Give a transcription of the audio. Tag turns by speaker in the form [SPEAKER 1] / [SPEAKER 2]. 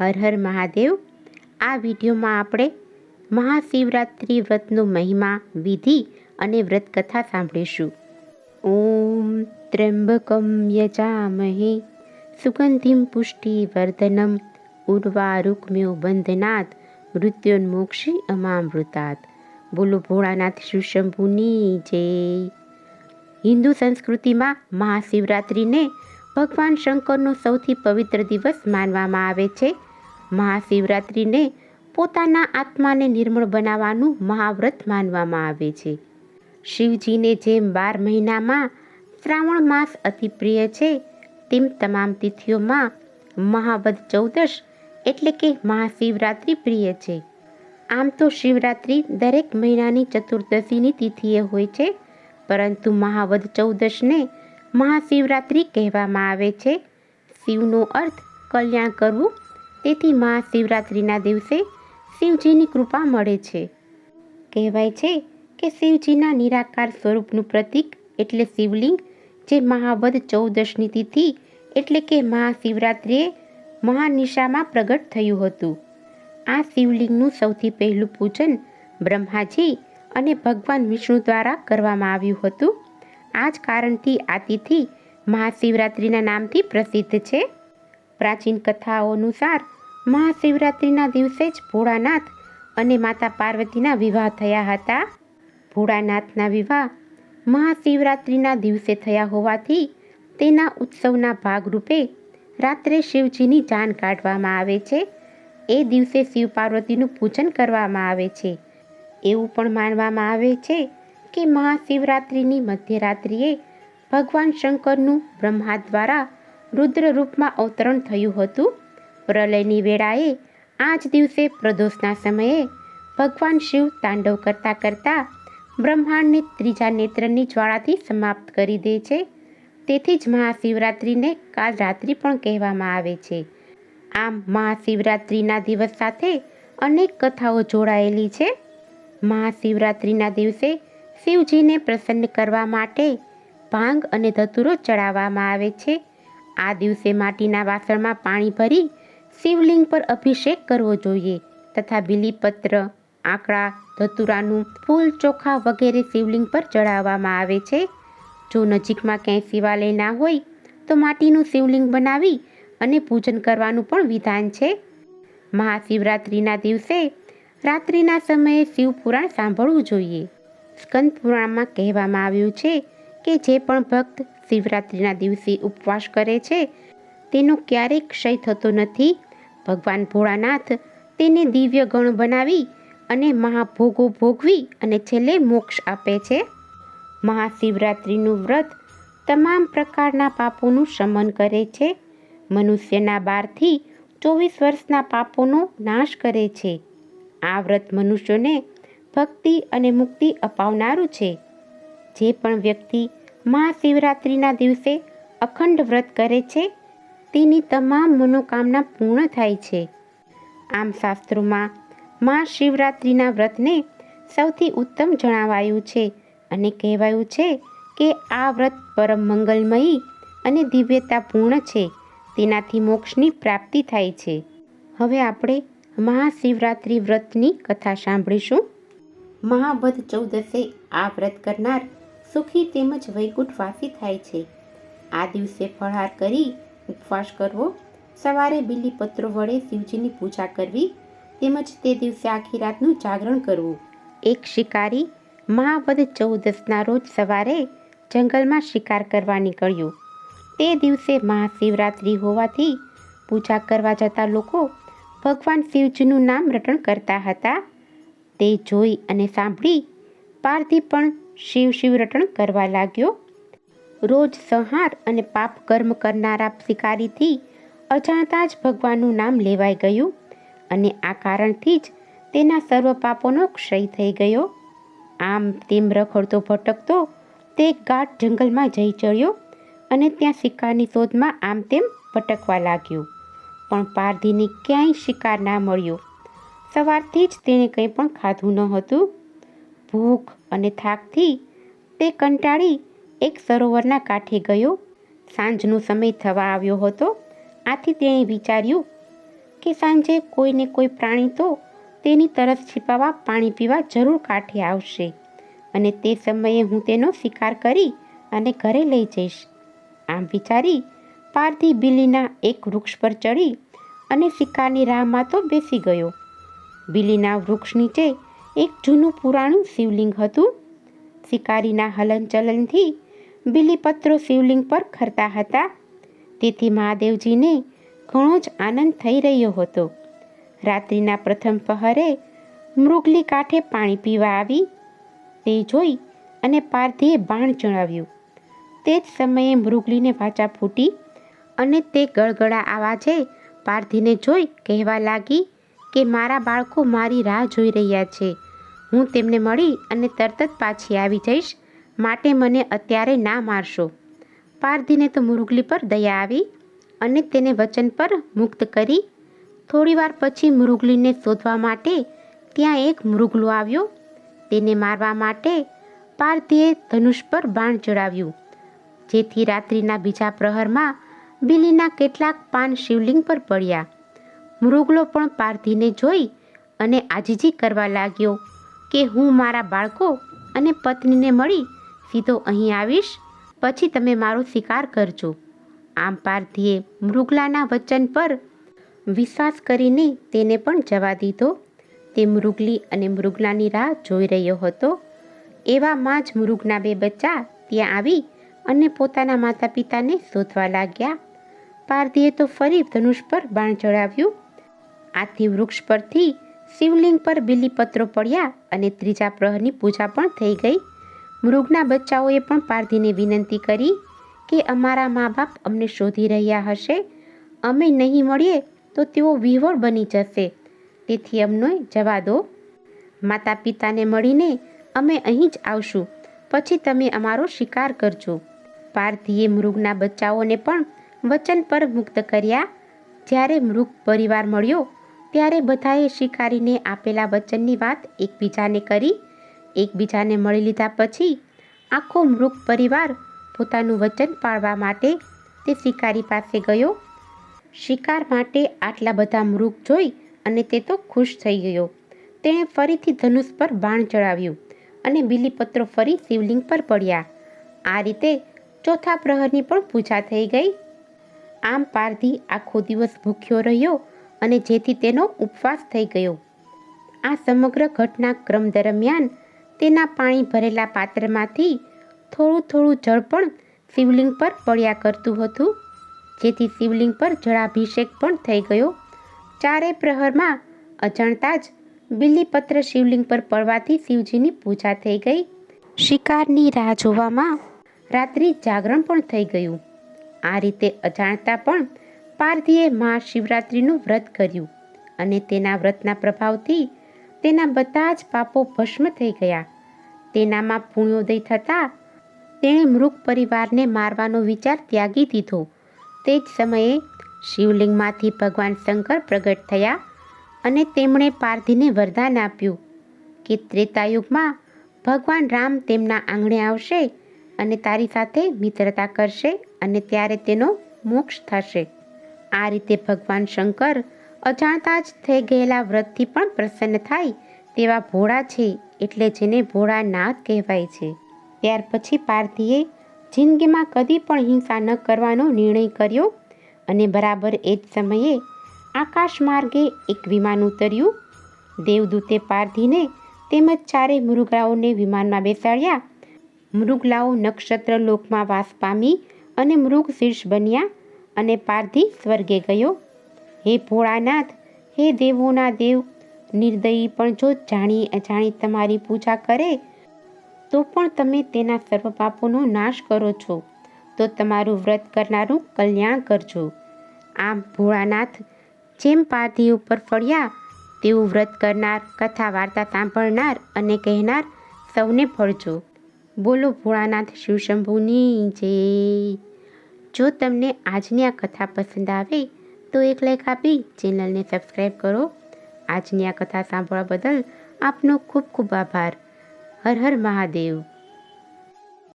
[SPEAKER 1] હર હર મહાદેવ. આ વિડીયોમાં આપણે મહાશિવરાત્રિ વ્રતનો મહિમા, વિધિ અને વ્રત કથા સાંભળીશું. ઓમ ત્ર્યંબકમ યજામહે. સુગંધિમ પુષ્ટિવર્ધનમ ઉર્વારુક્મ્યો બંધનાથ મૃત્યોન્મોક્ષી અમામૃતાત બોલો ભોળાનાથ શિવશંભુની જય. હિન્દુ સંસ્કૃતિમાં મહાશિવરાત્રિને ભગવાન શંકરનો સૌથી પવિત્ર દિવસ માનવામાં આવે છે. મહાશિવરાત્રિને પોતાના આત્માને નિર્મળ બનાવવાનું મહાવ્રત માનવામાં આવે છે. શિવજીને જેમ બાર મહિનામાં શ્રાવણ માસ અતિ પ્રિય છે, તેમ તમામ તિથિઓમાં મહાવદ ચૌદશ એટલે કે મહાશિવરાત્રિ પ્રિય છે. આમ તો શિવરાત્રિ દરેક મહિનાની ચતુર્દશીની તિથિએ હોય છે, પરંતુ મહાવદ ચૌદશને મહાશિવરાત્રિ કહેવામાં આવે છે. શિવનો અર્થ કલ્યાણ કરવું તેથી મહાશિવરાત્રિના દિવસે શિવજીની કૃપા મળે છે. કહેવાય છે કે શિવજીના નિરાકાર સ્વરૂપનું પ્રતીક એટલે શિવલિંગ, જે મહાવદ ચૌદશની તિથિ એટલે કે મહાશિવરાત્રિએ મહાનિશામાં પ્રગટ થયું હતું. આ શિવલિંગનું સૌથી પહેલું પૂજન બ્રહ્માજી અને ભગવાન વિષ્ણુ દ્વારા કરવામાં આવ્યું હતું. આ જ કારણથી આ તિથિ મહાશિવરાત્રિના નામથી પ્રસિદ્ધ છે. પ્રાચીન કથાઓ અનુસાર મહાશિવરાત્રિના દિવસે જ ભોળાનાથ અને માતા પાર્વતીના વિવાહ થયા હતા. ભોળાનાથના વિવાહ મહાશિવરાત્રિના દિવસે થયા હોવાથી તેના ઉત્સવના ભાગરૂપે રાત્રે શિવજીની જાન કાઢવામાં આવે છે. એ દિવસે શિવ પાર્વતીનું પૂજન કરવામાં આવે છે. એવું પણ માનવામાં આવે છે કે મહાશિવરાત્રિની મધ્યરાત્રિએ ભગવાન શંકરનું બ્રહ્મા દ્વારા રુદ્ર રૂપમાં અવતરણ થયું હતું. પ્રલયની વેળાએ આ જ દિવસે પ્રદોષના સમયે, ભગવાન શિવ તાંડવ કરતાં કરતાં બ્રહ્માંડને ત્રીજા નેત્રની જ્વાળાથી સમાપ્ત કરી દે છે. તેથી જ મહાશિવરાત્રિને કાલરાત્રિ પણ કહેવામાં આવે છે. આમ મહાશિવરાત્રિના દિવસ સાથે અનેક કથાઓ જોડાયેલી છે. મહાશિવરાત્રિના દિવસે શિવજીને પ્રસન્ન કરવા માટે ભાંગ અને ધતુરો ચડાવવામાં આવે છે. આ દિવસે માટીના વાસણમાં પાણી ભરી શિવલિંગ પર અભિષેક કરવો જોઈએ તથા બીલીપત્ર, આંકડા, ધતુરાનું ફૂલ ચોખા વગેરે શિવલિંગ પર ચડાવવામાં આવે છે. જો નજીકમાં ક્યાંય શિવાલય ના હોય, તો માટીનું શિવલિંગ બનાવી અને પૂજન કરવાનું પણ વિધાન છે. મહાશિવરાત્રિના દિવસે રાત્રિના સમયે શિવપુરાણ સાંભળવું જોઈએ. સ્કંદ પુરાણમાં કહેવામાં આવ્યું છે કે જે પણ ભક્ત શિવરાત્રિના દિવસે ઉપવાસ કરે છે, તેનો ક્યારેય ક્ષય થતો નથી. ભગવાન ભોળાનાથ તેને દિવ્ય ગણ બનાવી અને મહાભોગો ભોગવી અને છેલ્લે મોક્ષ આપે છે. મહાશિવરાત્રિનું વ્રત તમામ પ્રકારના પાપોનું શમન કરે છે. મનુષ્યના બારથી ચોવીસ વર્ષના પાપોનો નાશ કરે છે. આ વ્રત મનુષ્યોને ભક્તિ અને મુક્તિ અપાવનારું છે. જે પણ વ્યક્તિ મહાશિવરાત્રિના દિવસે અખંડ વ્રત કરે છે તેની તમામ મનોકામના પૂર્ણ થાય છે. આમ શાસ્ત્રોમાં મહાશિવરાત્રિના વ્રતને સૌથી ઉત્તમ જણાવાયું છે અને કહેવાયું છે કે આ વ્રત પરમ મંગલમયી અને દિવ્યતાપૂર્ણ છે. તેનાથી મોક્ષની પ્રાપ્તિ થાય છે. હવે આપણે મહાશિવરાત્રિ વ્રતની કથા સાંભળીશું. મહાબધ ચૌદસે આ વ્રત કરનાર સુખી તેમજ વૈકુંઠવાસી થાય છે. આ દિવસે ફળહાર કરી ઉપવાસ કરવો. સવારે બીલીપત્રો વડે શિવજીની પૂજા કરવી તેમજ તે દિવસે આખી રાતનું જાગરણ કરવું. એક શિકારી મહાવદ ચૌદસના રોજ સવારે જંગલમાં શિકાર કરવા નીકળ્યું. તે દિવસે મહાશિવરાત્રિ હોવાથી પૂજા કરવા જતા લોકો ભગવાન શિવજીનું નામ રટણ કરતા હતા. તે જોઈ અને સાંભળી પારધી પણ શિવ શિવ રટણ કરવા લાગ્યો. રોજ સંહાર અને પાપ કર્મ કરનારા શિકારીથી અજાણતા જ ભગવાનનું નામ લેવાઈ ગયું અને આ કારણથી જ તેના સર્વ પાપોનો ક્ષય થઈ ગયો. આમ તેમ રખડતો ભટકતો તે ગાઢ જંગલમાં જઈ ચડ્યો અને ત્યાં શિકારની શોધમાં આમ તેમ ભટકવા લાગ્યો. પણ પારધીને ક્યાંય શિકાર ના મળ્યો. સવારથી જ તેણે કંઈ પણ ખાધું ન હતું. ભૂખ અને થાકથી તે કંટાળી એક સરોવરના કાંઠે ગયો. સાંજનો સમય થવા આવ્યો હતો. આથી તેણે વિચાર્યું કે સાંજે કોઈને કોઈ પ્રાણી તો તેની તરસ છીપાવવા પાણી પીવા જરૂર કાંઠે આવશે અને તે સમયે હું તેનો શિકાર કરી અને ઘરે લઈ જઈશ. આમ વિચારી પારધી બિલીના એક વૃક્ષ પર ચડી અને શિકારની રાહમાં તો બેસી ગયો. બિલીના વૃક્ષ નીચે એક જૂનું પુરાણું શિવલિંગ હતું. શિકારીના હલનચલનથી બિલીપત્રો શિવલિંગ પર ખરતા હતા. તેથી મહાદેવજીને ઘણો જ આનંદ થઈ રહ્યો હતો. રાત્રિના પ્રથમ પહરે મૃગલી કાંઠે પાણી પીવા આવી, તે જોઈ અને પારધીએ બાણ ચડાવ્યું. તે જ સમયે મૃગલીને વાચા ફૂટી અને તે ગળગળા આવાજે પારધીને જોઈ કહેવા લાગી કે, મારા બાળકો મારી રાહ જોઈ રહ્યા છે. હું તેમને મળી અને તરત જ પાછી આવી જઈશ માટે મને અત્યારે ના મારશો. પારધીને તો મૃગલી પર દયા આવી અને તેને વચન પર મુક્ત કરી. થોડીવાર પછી મૃગલીને શોધવા માટે ત્યાં એક મૃગલો આવ્યો. તેને મારવા માટે પારધીએ ધનુષ પર બાણ ચડાવ્યું. જેથી રાત્રિના બીજા પ્રહરમાં બિલીના કેટલાક પાન શિવલિંગ પર પડ્યા. મૃગલો પણ પારધીને જોઈ અને આજીજી કરવા લાગ્યો કે હું મારા બાળકો અને પત્નીને મળી સીધો અહીં આવીશ, પછી તમે મારો શિકાર કરજો. આમ પારધીએ મૃગલાના વચન પર વિશ્વાસ કરીને તેને પણ જવા દીધો. તે મૃગલી અને મૃગલાની રાહ જોઈ રહ્યો હતો. એવામાં જ મૃગના બે બચ્ચા ત્યાં આવી અને પોતાના માતા પિતાને શોધવા લાગ્યા. પારધીએ તો ફરી ધનુષ પર બાણ ચડાવ્યું આથી વૃક્ષ પરથી શિવલિંગ પર બીલીપત્રો પડ્યા અને ત્રીજા પ્રહરની પૂજા પણ થઈ ગઈ. મૃગના બચ્ચાઓએ પણ પારધીને વિનંતી કરી કે અમારા મા બાપ અમને શોધી રહ્યા હશે. અમે નહીં મળીએ તો તેઓ વિહવળ બની જશે. તેથી અમને જવા દો. માતા પિતાને મળીને અમે અહીં જ આવશું. પછી તમે અમારો શિકાર કરજો. પારધીએ મૃગના બચ્ચાઓને પણ વચન પર મુક્ત કર્યા. જ્યારે મૃગ પરિવાર મળ્યો, ત્યારે બધાએ શિકારીને આપેલા વચનની વાત એકબીજાને કરી એકબીજાને મળી લીધા પછી આખો મૃગ પરિવાર પોતાનું વચન પાળવા માટે તે શિકારી પાસે ગયો. શિકાર માટે આટલા બધા મૃગ જોઈ અને તે તો ખુશ થઈ ગયો. તેણે ફરીથી ધનુષ પર બાણ ચડાવ્યું અને બિલીપત્રો ફરી શિવલિંગ પર પડ્યા. આ રીતે ચોથા પ્રહરની પણ પૂજા થઈ ગઈ. આમ પારધી આખો દિવસ ભૂખ્યો રહ્યો અને જેથી તેનો ઉપવાસ થઈ ગયો. આ સમગ્ર ઘટનાક્રમ દરમિયાન તેના પાણી ભરેલા પાત્રમાંથી થોડું થોડું જળ પણ શિવલિંગ પર પડ્યા કરતું હતું. જેથી શિવલિંગ પર જળાભિષેક પણ થઈ ગયો. ચારે પ્રહરમાં અજાણતા જ બિલીપત્ર શિવલિંગ પર પડવાથી શિવજીની પૂજા થઈ ગઈ. શિકારની રાહ જોવામાં રાત્રિ જાગરણ પણ થઈ ગયું. આ રીતે અજાણતા પણ પારધીએ મહાશિવરાત્રિનું વ્રત કર્યું અને તેના વ્રતના પ્રભાવથી તેના બધા જ પાપો ભસ્મ થઈ ગયા. તેનામાં પુણ્યોદય થતાં તેણે મૃગ પરિવારને મારવાનો વિચાર ત્યાગી દીધો. તે જ સમયે શિવલિંગમાંથી ભગવાન શંકર પ્રગટ થયા અને તેમણે પારધીને વરદાન આપ્યું કે ત્રેતાયુગમાં ભગવાન રામ તેમના આંગણે આવશે અને તારી સાથે મિત્રતા કરશે અને ત્યારે તેનો મોક્ષ થશે. આ રીતે ભગવાન શંકર અજાણતા જ થઈ ગયેલા વ્રતથી પણ પ્રસન્ન થાય તેવા ભોળા છે એટલે જેને ભોળાનાથ કહેવાય છે. ત્યાર પછી પાર્થીએ જિંદગીમાં કદી પણ હિંસા ન કરવાનો નિર્ણય કર્યો અને બરાબર એ જ સમયે આકાશ માર્ગે એક વિમાન ઉતર્યું. દેવદૂતે પારધીને તેમજ ચારે મૃગલાઓને વિમાનમાં બેસાડ્યા. મૃગલાઓ નક્ષત્ર લોકમાં વાસ પામી અને મૃગ શીર્ષ બન્યા અને પારધી સ્વર્ગે ગયો. હે ભોળાનાથ, હે દેવોના દેવ, નિર્દયી પણ જો જાણી અજાણી તમારી પૂજા કરે, તો પણ તમે તેના સર્વ પાપોનો નાશ કરો છો. તો તમારું વ્રત કરનારું કલ્યાણ કરજો. આમ ભોળાનાથ, જેમ પારધી ઉપર ફળ્યા, તેવું વ્રત કરનાર કથા વાર્તા સાંભળનાર અને કહેનાર સૌને ફળજો. બોલો ભોળાનાથ શિવશંભુની જય. જો તમને આજની આ કથા પસંદ આવે તો એક લાઈક આપી ચેનલને સબસ્ક્રાઈબ કરો. આજની આ કથા સાંભળવા બદલ આપનો ખૂબ ખૂબ આભાર. હર હર મહાદેવ.